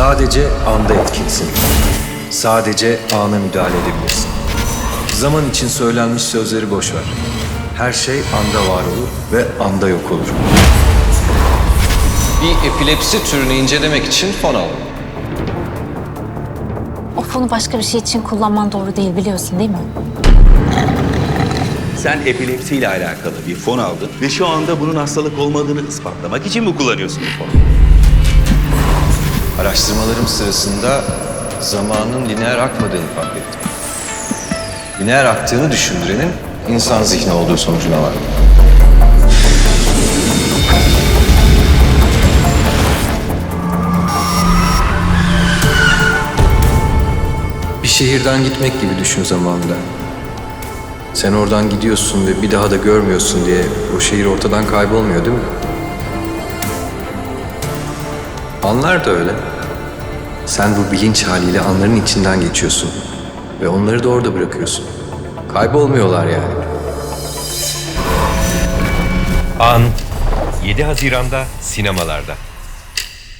Sadece anda etkinsin. Sadece ana müdahale edebilirsin. Zaman için söylenmiş sözleri boş ver. Her şey anda var olur ve anda yok olur. Bir epilepsi türünü incelemek için fon aldım. O fonu başka bir şey için kullanman doğru değil biliyorsun değil mi? Sen epilepsiyle alakalı bir fon aldın ve şu anda bunun hastalık olmadığını ispatlamak için mi kullanıyorsun bu fonu? Araştırmalarım sırasında zamanın lineer akmadığını fark ettim. Lineer aktığını düşündürenin insan zihni olduğu sonucuna vardım. Bir şehirden gitmek gibi düşün zamanda. Sen oradan gidiyorsun ve bir daha da görmüyorsun diye o şehir ortadan kaybolmuyor değil mi? Anlar da öyle. Sen bu bilinç haliyle anların içinden geçiyorsun. Ve onları da orada bırakıyorsun. Kaybolmuyorlar yani. An 7 Haziran'da sinemalarda.